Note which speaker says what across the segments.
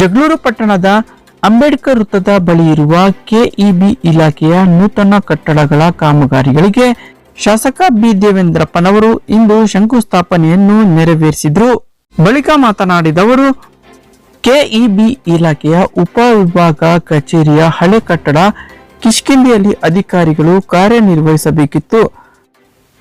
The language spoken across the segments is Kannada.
Speaker 1: ಜಗಳೂರು ಪಟ್ಟಣದ ಅಂಬೇಡ್ಕರ್ ವೃತ್ತದ ಬಳಿ ಇರುವ ಕೆಇಬಿ ಇಲಾಖೆಯ ನೂತನ ಕಟ್ಟಡಗಳ ಕಾಮಗಾರಿಗಳಿಗೆ ಶಾಸಕ ಬಿ ದೇವೇಂದ್ರಪ್ಪನವರು ಇಂದು ಶಂಕುಸ್ಥಾಪನೆಯನ್ನು ನೆರವೇರಿಸಿದರು. ಬಳಿಕ ಮಾತನಾಡಿದವರು ಕೆಇಬಿ ಇಲಾಖೆಯ ಉಪ ವಿಭಾಗ ಕಚೇರಿಯ ಹಳೆ ಕಟ್ಟಡ ಕಿಷ್ಕಿಂದಿಯಲ್ಲಿ ಅಧಿಕಾರಿಗಳು ಕಾರ್ಯನಿರ್ವಹಿಸಬೇಕಿತ್ತು.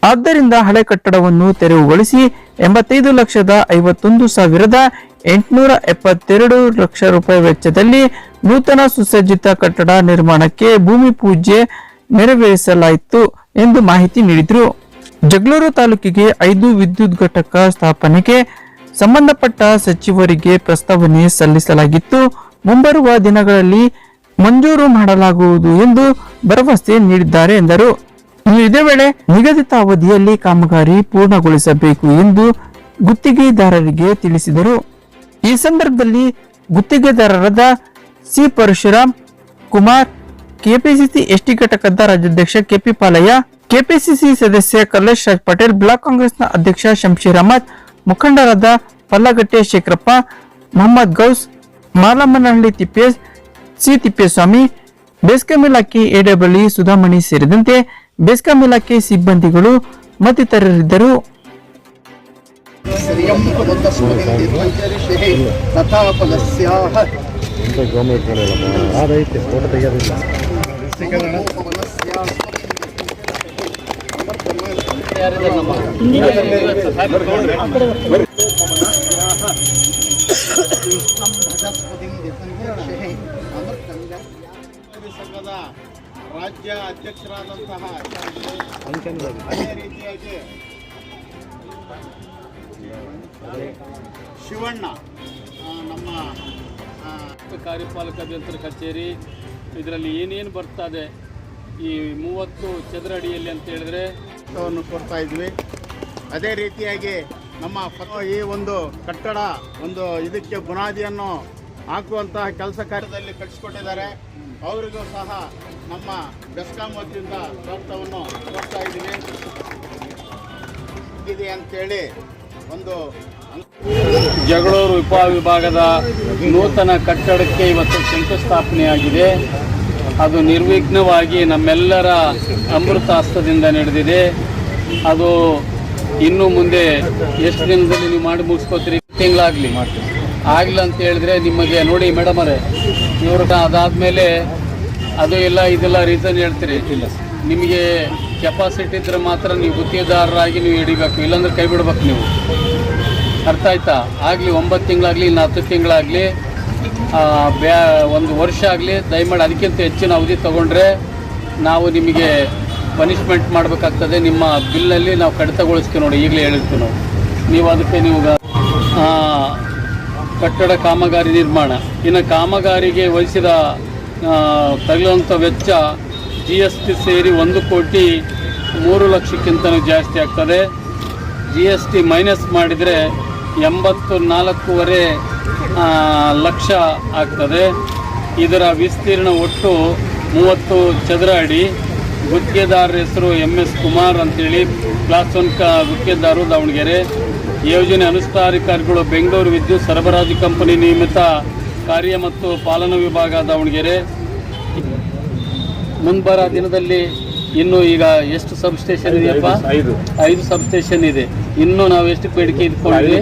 Speaker 1: ಆದ್ದರಿಂದ ಹಳೆ ಕಟ್ಟಡವನ್ನು ತೆರವುಗೊಳಿಸಿ ಎಂಬತ್ತೈದು ಲಕ್ಷದ ಐವತ್ತೊಂದು ಸಾವಿರದ ಎಂಟುನೂರ ಎಪ್ಪತ್ತೆರಡು ಲಕ್ಷ ರೂಪಾಯಿ ವೆಚ್ಚದಲ್ಲಿ ನೂತನ ಸುಸಜ್ಜಿತ ಕಟ್ಟಡ ನಿರ್ಮಾಣಕ್ಕೆ ಭೂಮಿ ಪೂಜೆ ನೆರವೇರಿಸಲಾಯಿತು ಎಂದು ಮಾಹಿತಿ ನೀಡಿದರು. ಜಗಳೂರು ತಾಲೂಕಿಗೆ ಐದು ವಿದ್ಯುತ್ ಘಟಕ ಸ್ಥಾಪನೆಗೆ ಸಂಬಂಧಪಟ್ಟ ಸಚಿವರಿಗೆ ಪ್ರಸ್ತಾವನೆ ಸಲ್ಲಿಸಲಾಗಿತ್ತು. ಮುಂಬರುವ ದಿನಗಳಲ್ಲಿ ಮಂಜೂರು ಮಾಡಲಾಗುವುದು ಎಂದು ಭರವಸೆ ನೀಡಿದ್ದಾರೆ ಎಂದರು. ಇದೇ ವೇಳೆ ನಿಗದಿತ ಅವಧಿಯಲ್ಲಿ ಕಾಮಗಾರಿ ಪೂರ್ಣಗೊಳಿಸಬೇಕು ಎಂದು ಗುತ್ತಿಗೆದಾರರಿಗೆ ತಿಳಿಸಿದರು. ಈ ಸಂದರ್ಭದಲ್ಲಿ ಗುತ್ತಿಗೆದಾರರಾದ C Parashuram Kumar, KPCC ST ಘಟಕದ ರಾಜ್ಯಾಧ್ಯಕ್ಷ ಕೆಪಿ ಪಾಲಯ್ಯ, ಕೆಪಿಸಿಸಿ ಸದಸ್ಯ ಕಲ್ಲೇಶ್ ರಾಜ್ ಪಟೇಲ್, ಬ್ಲಾಕ್ ಕಾಂಗ್ರೆಸ್ನ ಅಧ್ಯಕ್ಷ ಶಂಶೀರ್ ಅಹಮದ್, ಮುಖಂಡರಾದ ಪಲ್ಲಗಟ್ಟೆ ಶೇಖರಪ್ಪ, ಮೊಹಮ್ಮದ್ ಗೌಸ್, ಮಾಲಮ್ಮನಹಳ್ಳಿ ತಿಪ್ಪೇಶ್ ಸಿ ತಿಪ್ಪೇಸ್ವಾಮಿ ಬೆಸ್ಕಾಂ ಇಲಾಖೆ ಎಡಬಳ್ಳಿ ಸುಧಾಮಣಿ ಸೇರಿದಂತೆ ಬೆಸ್ಕಾಂ ಇಲಾಖೆ ಸಿಬ್ಬಂದಿಗಳು ಮತ್ತಿತರರಿದ್ದರು.
Speaker 2: श्रियं पुनन्दस्मृतिर्पञ्चऋषेः तथा फलस्याः
Speaker 3: ಎಂತ ಗೌರ್ಮೆಂಟ್ ಕಡೆಯಲ್ಲಪ್ಪ ಅದೈತೆ ಫೋಟೋ ತೆಗಿಯೋದಿಲ್ಲ
Speaker 4: ಸಂಘದ ರಾಜ್ಯ ಅಧ್ಯಕ್ಷರಾದಂತಹ ಅದೇ ರೀತಿಯಾಗಿ ಶಿವಣ್ಣ ನಮ್ಮ
Speaker 5: ಕಾರ್ಯಪಾಲಕ ಅಭಿಯಂತರ ಕಚೇರಿ ಇದರಲ್ಲಿ ಏನೇನು ಬರ್ತದೆ ಈ ಮೂವತ್ತು ಚದರ ಅಡಿಯಲ್ಲಿ ಅಂತ ಹೇಳಿದ್ರೆ?
Speaker 4: ಕೊಡ್ತಾ ಇದ್ವಿ. ಅದೇ ರೀತಿಯಾಗಿ ನಮ್ಮ ಈ ಒಂದು ಕಟ್ಟಡ ಒಂದು ಇದಕ್ಕೆ ಬುನಾದಿಯನ್ನು ಹಾಕುವಂತಹ ಕೆಲಸ ಕಾರ್ಯದಲ್ಲಿ ಕಟ್ಟಿಸಿಕೊಟ್ಟಿದ್ದಾರೆ. ಅವರಿಗೂ ಸಹ ನಮ್ಮ ಬೆಸ್ಕಾಂ ವತಿಯಿಂದ ಸ್ವಾಗತವನ್ನು ಕೊಡ್ತಾ ಇದ್ದೀವಿ. ಇದೆ ಅಂತೇಳಿ ಒಂದು
Speaker 5: ಜಗಳೂರು ಉಪವಿಭಾಗದ ನೂತನ ಕಟ್ಟಡಕ್ಕೆ ಇವತ್ತು ಶಂಕುಸ್ಥಾಪನೆಯಾಗಿದೆ. ಅದು ನಿರ್ವಿಘ್ನವಾಗಿ ನಮ್ಮೆಲ್ಲರ ಅಮೃತ ಹಸ್ತದಿಂದ ನಡೆದಿದೆ. ಅದು ಇನ್ನು ಮುಂದೆ ಎಷ್ಟು ದಿನದಲ್ಲಿ ನೀವು ಮಾಡಿ ಮುಗಿಸ್ಕೋತೀರಿ? ತಿಂಗಳಾಗಲಿ. ಆಗಲಿ ಅಂತ ಹೇಳಿದ್ರೆ ನಿಮಗೆ ನೋಡಿ ಮೇಡಮರೇ ಇವರು ಅದಾದಮೇಲೆ ಅದು ಎಲ್ಲ ಇದೆಲ್ಲ ರೀಸನ್ ಹೇಳ್ತೀರಿ. ಇಲ್ಲ ನಿಮಗೆ ಕೆಪಾಸಿಟಿ ಇದ್ರೆ ಮಾತ್ರ ನೀವು ಗುತ್ತಿಗೆದಾರರಾಗಿ ನೀವು ಹಿಡಿಬೇಕು, ಇಲ್ಲಾಂದ್ರೆ ಕೈ ಬಿಡ್ಬೇಕು ನೀವು. ಅರ್ಥ ಆಯ್ತಾ? ಆಗಲಿ, ಒಂಬತ್ತು ತಿಂಗಳಾಗಲಿ ಇನ್ನು ಹತ್ತು ತಿಂಗಳಾಗಲಿ ಬ್ಯಾ, ಒಂದು ವರ್ಷ ಆಗಲಿ, ದಯಮಾಡಿ ಅದಕ್ಕಿಂತ ಹೆಚ್ಚಿನ ಅವಧಿ ತೊಗೊಂಡ್ರೆ ನಾವು ನಿಮಗೆ ಪನಿಷ್ಮೆಂಟ್ ಮಾಡಬೇಕಾಗ್ತದೆ. ನಿಮ್ಮ ಬಿಲ್ಲಲ್ಲಿ ನಾವು ಕಡಿತಗೊಳಿಸ್ತೀವಿ ನೋಡಿ, ಈಗಲೇ ಹೇಳಿರ್ತೀವಿ ನಾವು. ನೀವು ಅದಕ್ಕೆ ನೀವು ಕಟ್ಟಡ ಕಾಮಗಾರಿ ನಿರ್ಮಾಣ. ಇನ್ನು ಕಾಮಗಾರಿಗೆ ವಹಿಸಿದ ತಗುಲುವಂಥ ವೆಚ್ಚ ಜಿ ಎಸ್ ಟಿ ಸೇರಿ ಒಂದು ಕೋಟಿ ಮೂರು ಲಕ್ಷಕ್ಕಿಂತಲೂ ಜಾಸ್ತಿ ಆಗ್ತದೆ. ಜಿ ಎಸ್ ಟಿ ಮೈನಸ್ ಮಾಡಿದರೆ ಎಂಬತ್ತು ನಾಲ್ಕೂವರೆ ಲಕ್ಷ ಆಗ್ತದೆ. ಇದರ ವಿಸ್ತೀರ್ಣ ಒಟ್ಟು ಮೂವತ್ತು ಚದರ ಅಡಿ. ಗುತ್ತಿಗೆದಾರರ ಹೆಸರು ಎಂ ಎಸ್ ಕುಮಾರ್ ಅಂತೇಳಿ ಕ್ಲಾಸ್ ಒನ್ ಗುತ್ತಿಗೆದಾರರು ದಾವಣಗೆರೆ. ಯೋಜನೆ ಅನುಷ್ಠಾನಿಕಾರಿಗಳು ಬೆಂಗಳೂರು ವಿದ್ಯುತ್ ಸರಬರಾಜು ಕಂಪನಿ ನಿಯಮಿತ ಕಾರ್ಯ ಮತ್ತು ಪಾಲನಾ ವಿಭಾಗ ದಾವಣಗೆರೆ. ಮುಂಬರ ದಿನದಲ್ಲಿ ಇನ್ನು ಈಗ ಎಷ್ಟು ಸಬ್ ಸ್ಟೇಷನ್ ಇದೆಯಪ್ಪ?
Speaker 3: ಐದು
Speaker 5: ಐದು. ಸಬ್ ಸ್ಟೇಷನ್ ಇದೆ. ಇನ್ನು ನಾವು ಎಷ್ಟು ಬೇಡಿಕೆ ಇಟ್ಕೊಂಡಿದ್ವಿ?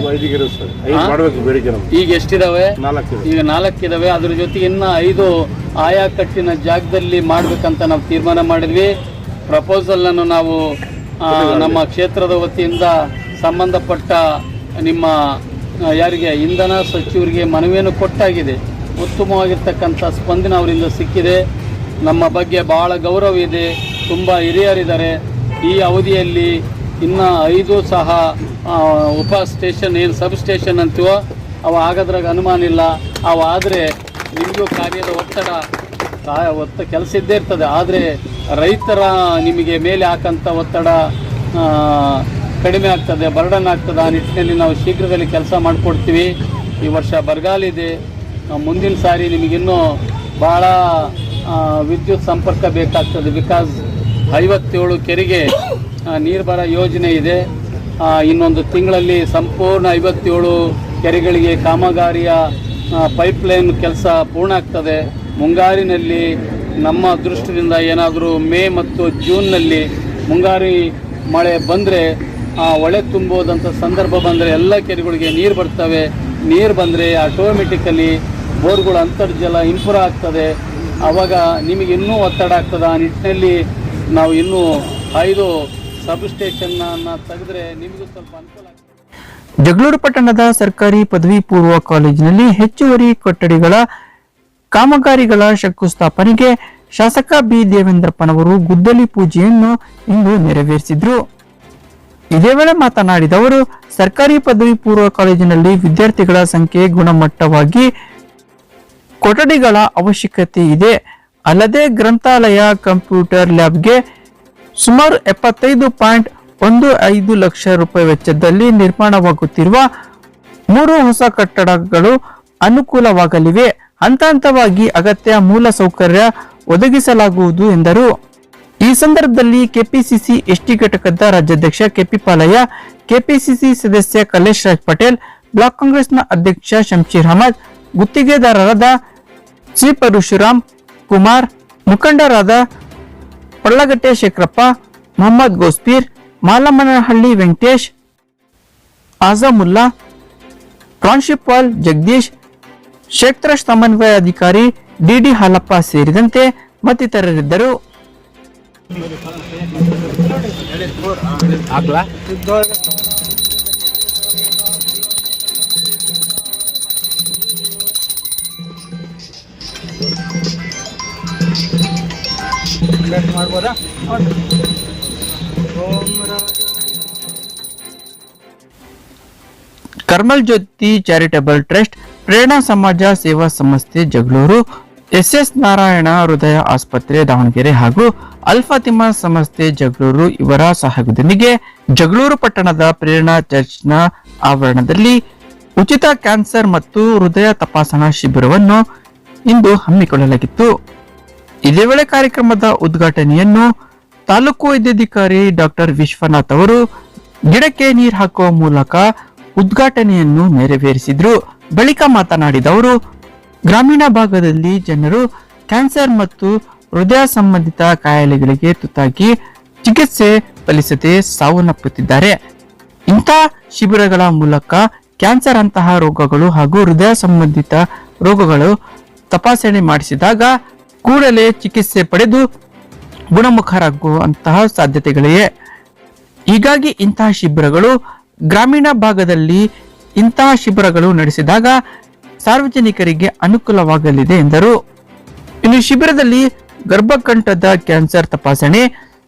Speaker 5: ಈಗ ಎಷ್ಟಿದಾವೆ. ಈಗ ನಾಲ್ಕಿದಾವೆ ಅದ್ರ ಜೊತೆಗೆ ಇನ್ನ ಐದು ಆಯಾ ಕಟ್ಟಿನ ಜಾಗದಲ್ಲಿ ಮಾಡ್ಬೇಕಂತ ನಾವು ತೀರ್ಮಾನ ಮಾಡಿದ್ವಿ. ಪ್ರಪೋಸಲ್ ಅನ್ನು ನಾವು ನಮ್ಮ ಕ್ಷೇತ್ರದ ವತಿಯಿಂದ ಸಂಬಂಧಪಟ್ಟ ನಿಮ್ಮ ಯಾರಿಗೆ ಇಂಧನ ಸಚಿವರಿಗೆ ಮನವಿಯನ್ನು ಕೊಟ್ಟಾಗಿದೆ. ಉತ್ತಮವಾಗಿರ್ತಕ್ಕಂಥ ಸ್ಪಂದನೆ ಅವರಿಂದ ಸಿಕ್ಕಿದೆ. ನಮ್ಮ ಬಗ್ಗೆ ಬಹಳ ಗೌರವ ಇದೆ. ತುಂಬ ಹಿರಿಯರಿದ್ದಾರೆ. ಈ ಅವಧಿಯಲ್ಲಿ ಇನ್ನು ಐದು ಸಹ ಉಪ ಸ್ಟೇಷನ್ ಏನು ಸಬ್ ಸ್ಟೇಷನ್ ಅಂತೀವೋ, ಅವು ಆಗೋದ್ರಾಗ ಅನುಮಾನ ಇಲ್ಲ. ಅವು ಆದರೆ ನಿಮಗೂ ಕಾರ್ಯದ ಒತ್ತಡ ಒತ್ತ ಕೆಲಸ ಇದ್ದೇ ಇರ್ತದೆ. ಆದರೆ ರೈತರ ನಿಮಗೆ ಮೇಲೆ ಹಾಕಂಥ ಒತ್ತಡ ಕಡಿಮೆ ಆಗ್ತದೆ, ಬರ್ಡನ್ ಆಗ್ತದೆ. ಆ ನಿಟ್ಟಿನಲ್ಲಿ ನಾವು ಶೀಘ್ರದಲ್ಲಿ ಕೆಲಸ ಮಾಡಿಕೊಡ್ತೀವಿ. ಈ ವರ್ಷ ಬರಗಾಲಿದೆ ಮುಂದಿನ ಸಾರಿ ನಿಮಗಿನ್ನೂ ಭಾಳ ವಿದ್ಯುತ್ ಸಂಪರ್ಕ ಬೇಕಾಗ್ತದೆ. ಬಿಕಾಸ್ ಐವತ್ತೇಳು ಕೆರೆಗೆ ನೀರು ಬರೋ ಯೋಜನೆ ಇದೆ. ಇನ್ನೊಂದು ತಿಂಗಳಲ್ಲಿ ಸಂಪೂರ್ಣ ಐವತ್ತೇಳು ಕೆರೆಗಳಿಗೆ ಕಾಮಗಾರಿಯ ಪೈಪ್ಲೈನ್ ಕೆಲಸ ಪೂರ್ಣ ಆಗ್ತದೆ. ಮುಂಗಾರಿನಲ್ಲಿ ನಮ್ಮ ದೃಷ್ಟಿಯಿಂದ ಏನಾದರೂ ಮೇ ಮತ್ತು ಜೂನ್ನಲ್ಲಿ ಮುಂಗಾರಿ ಮಳೆ ಬಂದರೆ ಹೊಳೆ ತುಂಬೋದಂಥ ಸಂದರ್ಭ ಬಂದರೆ ಎಲ್ಲ ಕೆರೆಗಳಿಗೆ ನೀರು ಬರ್ತವೆ. ನೀರು ಬಂದರೆ ಆಟೋಮೆಟಿಕಲಿ ಬೋರ್ಗಳು ಅಂತರ್ಜಲ ಇಂಪ್ರೂವ್ ಆಗ್ತದೆ. ಆವಾಗ ನಿಮಗೆ ಇನ್ನೂ ಒತ್ತಡ ಆಗ್ತದೆ. ಆ ನಿಟ್ಟಿನಲ್ಲಿ ನಾವು ಇನ್ನು ಐದು ಸಬ್ ಸ್ಟೇಷನ್ನ ತೆಗೆದ್ರೆ ನಿಮಗೂ ಸ್ವಲ್ಪ ಅನುಕೂಲ
Speaker 1: ಜಗಳೂರು ಪಟ್ಟಣದ ಸರ್ಕಾರಿ ಪದವಿ ಪೂರ್ವ ಕಾಲೇಜಿನಲ್ಲಿ ಹೆಚ್ಚುವರಿ ಕೊಠಡಿಗಳ ಕಾಮಗಾರಿಗಳ ಶಂಕುಸ್ಥಾಪನೆಗೆ ಶಾಸಕ ಬಿ ದೇವೇಂದ್ರಪ್ಪನವರು ಗುದ್ದಲಿ ಪೂಜೆಯನ್ನು ಇಂದು ನೆರವೇರಿಸಿದ್ರು. ಇದೇ ವೇಳೆ ಮಾತನಾಡಿದ ಅವರು, ಸರ್ಕಾರಿ ಪದವಿ ಪೂರ್ವ ಕಾಲೇಜಿನಲ್ಲಿ ವಿದ್ಯಾರ್ಥಿಗಳ ಸಂಖ್ಯೆ ಗುಣಮಟ್ಟವಾಗಿ ಕೊಠಡಿಗಳ ಅವಶ್ಯಕತೆ ಇದೆ. ಅಲ್ಲದೆ ಗ್ರಂಥಾಲಯ ಕಂಪ್ಯೂಟರ್ ಲ್ಯಾಬ್ಗೆ ಸುಮಾರು ಎಪ್ಪತ್ತೈದು ಪಾಯಿಂಟ್ ಒಂದು ಐದು ಲಕ್ಷ ರೂಪಾಯಿ ವೆಚ್ಚದಲ್ಲಿ ನಿರ್ಮಾಣವಾಗುತ್ತಿರುವ ಮೂರು ಹೊಸ ಕಟ್ಟಡಗಳು ಅನುಕೂಲವಾಗಲಿವೆ. ಹಂತ ಹಂತವಾಗಿ ಅಗತ್ಯ ಮೂಲ ಸೌಕರ್ಯ ಒದಗಿಸಲಾಗುವುದು ಎಂದರು. ಈ ಸಂದರ್ಭದಲ್ಲಿ ಕೆಪಿಸಿಸಿ ಎಸ್ಟಿ ಘಟಕದ ರಾಜ್ಯಾಧ್ಯಕ್ಷ ಕೆಪಿ ಪಾಲಯ್ಯ ಕೆಪಿಸಿಸಿ ಸದಸ್ಯ ಕಲೇಶ್ ರಾಜ್ ಪಟೇಲ್, ಬ್ಲಾಕ್ ಕಾಂಗ್ರೆಸ್ನ ಅಧ್ಯಕ್ಷ ಶಂಶೀರ್ ಅಹಮದ್, ಗುತ್ತಿಗೆದಾರರಾದ ಸಿ ಪರಶುರಾಮ್ ಕುಮಾರ್, ಮುಖಂಡರಾದ ಪಳ್ಳಗಟ್ಟೆ ಶೇಖರಪ್ಪ, ಮೊಹಮ್ಮದ್ ಗೋಸ್ಪೀರ್, ಮಾಲಮ್ಮನಹಳ್ಳಿ ವೆಂಕಟೇಶ್, ಆಜಮುಲ್ಲಾ ಪ್ರಾನ್ಶಿಪಾಲ್ ಜಗದೀಶ್ ಕ್ಷೇತ್ರ ಸಮನ್ವಯ ಅಧಿಕಾರಿ ಡಿಡಿ ಹಾಲಪ್ಪ ಸೇರಿದಂತೆ ಮತ್ತಿತರರಿದ್ದರು. ಕರ್ಮಲ್ ಜ್ಯೋತಿ ಚಾರಿಟಬಲ್ ಟ್ರಸ್ಟ್, ಪ್ರೇರಣಾ ಸಮಾಜ ಸೇವಾ ಸಂಸ್ಥೆ ಜಗಳೂರು ಎಸ್ ಎಸ್ ನಾರಾಯಣ ಹೃದಯ ಆಸ್ಪತ್ರೆ ದಾವಣಗೆರೆ ಹಾಗೂ ಅಲ್ಫಾತಿಮಾ ಸಂಸ್ಥೆ ಜಗಳೂರು ಇವರ ಸಹಯೋಗದೊಂದಿಗೆ ಜಗಳೂರು ಪಟ್ಟಣದ ಪ್ರೇರಣಾ ಚರ್ಚ್ನ ಆವರಣದಲ್ಲಿ ಉಚಿತ ಕ್ಯಾನ್ಸರ್ ಮತ್ತು ಹೃದಯ ತಪಾಸಣಾ ಶಿಬಿರವನ್ನು ಇಂದು ಹಮ್ಮಿಕೊಳ್ಳಲಾಗಿತ್ತು. ಇದೇ ವೇಳೆ ಕಾರ್ಯಕ್ರಮದ ಉದ್ಘಾಟನೆಯನ್ನು ತಾಲೂಕು ವೈದ್ಯಾಧಿಕಾರಿ ಡಾಕ್ಟರ್ ವಿಶ್ವನಾಥ್ ಅವರು ಗಿಡಕ್ಕೆ ನೀರು ಹಾಕುವ ಮೂಲಕ ಉದ್ಘಾಟನೆಯನ್ನು ನೆರವೇರಿಸಿದ್ರು. ಬಳಿಕ ಮಾತನಾಡಿದ ಅವರು, ಗ್ರಾಮೀಣ ಭಾಗದಲ್ಲಿ ಜನರು ಕ್ಯಾನ್ಸರ್ ಮತ್ತು ಹೃದಯ ಸಂಬಂಧಿತ ಕಾಯಿಲೆಗಳಿಗೆ ತುತ್ತಾಗಿ ಚಿಕಿತ್ಸೆ ಫಲಿಸದೆ ಸಾವನ್ನಪ್ಪುತ್ತಿದ್ದಾರೆ. ಇಂಥ ಶಿಬಿರಗಳ ಮೂಲಕ ಕ್ಯಾನ್ಸರ್ ಅಂತಹ ರೋಗಗಳು ಹಾಗೂ ಹೃದಯ ಸಂಬಂಧಿತ ರೋಗಗಳು ತಪಾಸಣೆ ಮಾಡಿಸಿದಾಗ ಕೂಡಲೇ ಚಿಕಿತ್ಸೆ ಪಡೆದು ಗುಣಮುಖರಾಗುವಂತಹ ಸಾಧ್ಯತೆಗಳಿವೆ. ಹೀಗಾಗಿ ಇಂತಹ ಶಿಬಿರಗಳು ಗ್ರಾಮೀಣ ಭಾಗದಲ್ಲಿ ಇಂತಹ ಶಿಬಿರಗಳು ನಡೆಸಿದಾಗ ಸಾರ್ವಜನಿಕರಿಗೆ ಅನುಕೂಲವಾಗಲಿದೆ ಎಂದರು. ಇನ್ನು ಶಿಬಿರದಲ್ಲಿ ಗರ್ಭಕಂಠದ ಕ್ಯಾನ್ಸರ್ ತಪಾಸಣೆ,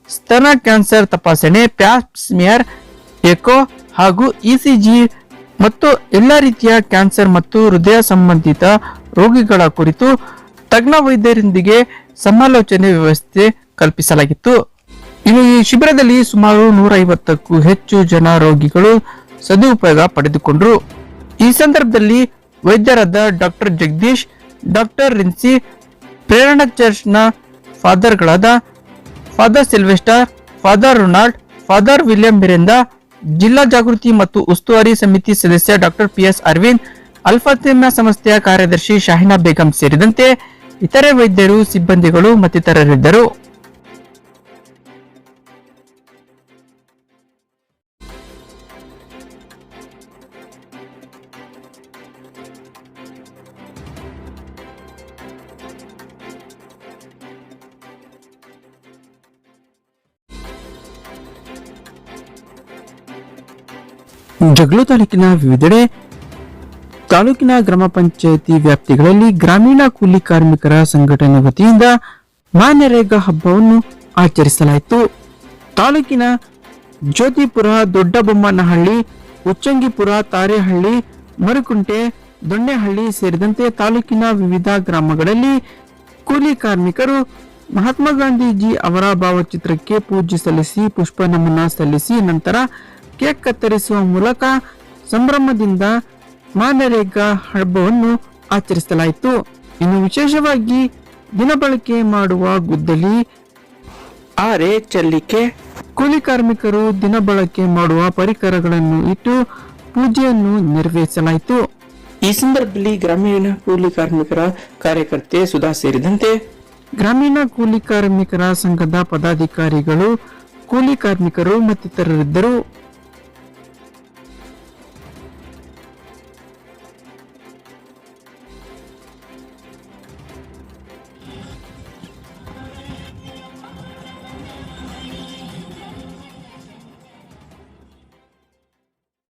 Speaker 1: ಸ್ತನ ಕ್ಯಾನ್ಸರ್ ತಪಾಸಣೆ, ಪ್ಯಾಪ್ಸ್ಮಿಯರ್, ಎಕೋ ಹಾಗೂ ಇಸಿಜಿ ಮತ್ತು ಎಲ್ಲ ರೀತಿಯ ಕ್ಯಾನ್ಸರ್ ಮತ್ತು ಹೃದಯ ಸಂಬಂಧಿತ ರೋಗಿಗಳ ಕುರಿತು ತಜ್ಞ ವೈದ್ಯರೊಂದಿಗೆ ಸಮಾಲೋಚನೆ ವ್ಯವಸ್ಥೆ ಕಲ್ಪಿಸಲಾಗಿತ್ತು. ಇನ್ನು ಈ ಶಿಬಿರದಲ್ಲಿ ಸುಮಾರು ನೂರ ಐವತ್ತಕ್ಕೂ ಹೆಚ್ಚು ಜನ ರೋಗಿಗಳು ಸದುಪಯೋಗ ಪಡೆದುಕೊಂಡರು. ಈ ಸಂದರ್ಭದಲ್ಲಿ ವೈದ್ಯರಾದ ಡಾಕ್ಟರ್ ಜಗದೀಶ್, ಡಾಕ್ಟರ್ ರಿನ್ಸಿ, ಪ್ರೇರಣಾ ಚರ್ಚ್ನ ಫಾದರ್ಗಳಾದ father Sylvester, father Ronald, father William ಬಿರೆಂದ ಜಿಲ್ಲಾ ಜಾಗೃತಿ ಮತ್ತು ಉಸ್ತುವಾರಿ ಸಮಿತಿ ಸದಸ್ಯ doctor P S Aravind Alfathima ಸಂಸ್ಥೆಯ ಕಾರ್ಯದರ್ಶಿ ಶಾಹಿನಾ ಬೇಗಂ ಸೇರಿದಂತೆ ಇತರೆ ವೈದ್ಯರು ಸಿಬ್ಬಂದಿಗಳು ಮತ್ತಿತರರಿದ್ದರು. ಜಗಳೂರು ತಾಲೂಕಿನ ವಿವಿಧೆಡೆ ತಾಲೂಕಿನ ಗ್ರಾಮ ಪಂಚಾಯತಿ ವ್ಯಾಪ್ತಿಗಳಲ್ಲಿ ಗ್ರಾಮೀಣ ಕೂಲಿ ಕಾರ್ಮಿಕರ ಸಂಘಟನೆ ವತಿಯಿಂದ ಮಾನ್ಯರೇಗಾ ಹಬ್ಬವನ್ನು ಆಚರಿಸಲಾಯಿತು. ತಾಲೂಕಿನ ಜ್ಯೋತಿಪುರ ದೊಡ್ಡಬೊಮ್ಮನಹಳ್ಳಿ, ಉಚ್ಚಂಗಿಪುರ ತಾರೆಹಳ್ಳಿ, ಮರುಕುಂಟೆ, ದೊಣ್ಣೆಹಳ್ಳಿ ಸೇರಿದಂತೆ ತಾಲೂಕಿನ ವಿವಿಧ ಗ್ರಾಮಗಳಲ್ಲಿ ಕೂಲಿ ಕಾರ್ಮಿಕರು ಮಹಾತ್ಮ ಗಾಂಧೀಜಿ ಅವರ ಭಾವಚಿತ್ರಕ್ಕೆ ಪೂಜೆ ಸಲ್ಲಿಸಿ, ಪುಷ್ಪ ನಮನ ಸಲ್ಲಿಸಿ, ನಂತರ ಕೇಕ್ ಕತ್ತರಿಸುವ ಮೂಲಕ ಸಂಭ್ರಮದಿಂದ ಮಾನರೇಗಾ ಹಬ್ಬವನ್ನು ಆಚರಿಸಲಾಯಿತು. ಇನ್ನು ವಿಶೇಷವಾಗಿ ದಿನಬಳಕೆ ಮಾಡುವ ಗುದ್ದಲಿ, ಆರೆ ಚಲ್ಲಿಕೆ, ಕೂಲಿ ಕಾರ್ಮಿಕರು ದಿನಬಳಕೆ ಮಾಡುವ ಪರಿಕರಗಳನ್ನು ಇಟ್ಟು ಪೂಜೆಯನ್ನು ನೆರವೇರಿಸಲಾಯಿತು. ಈ ಸಂದರ್ಭದಲ್ಲಿ ಗ್ರಾಮೀಣ ಕೂಲಿ ಕಾರ್ಮಿಕರ ಕಾರ್ಯಕರ್ತೆ ಸುಧಾ ಸೇರಿದಂತೆ ಗ್ರಾಮೀಣ ಕೂಲಿ ಕಾರ್ಮಿಕರ ಸಂಘದ ಪದಾಧಿಕಾರಿಗಳು, ಕೂಲಿ ಕಾರ್ಮಿಕರು ಮತ್ತಿತರರಿದ್ದರು.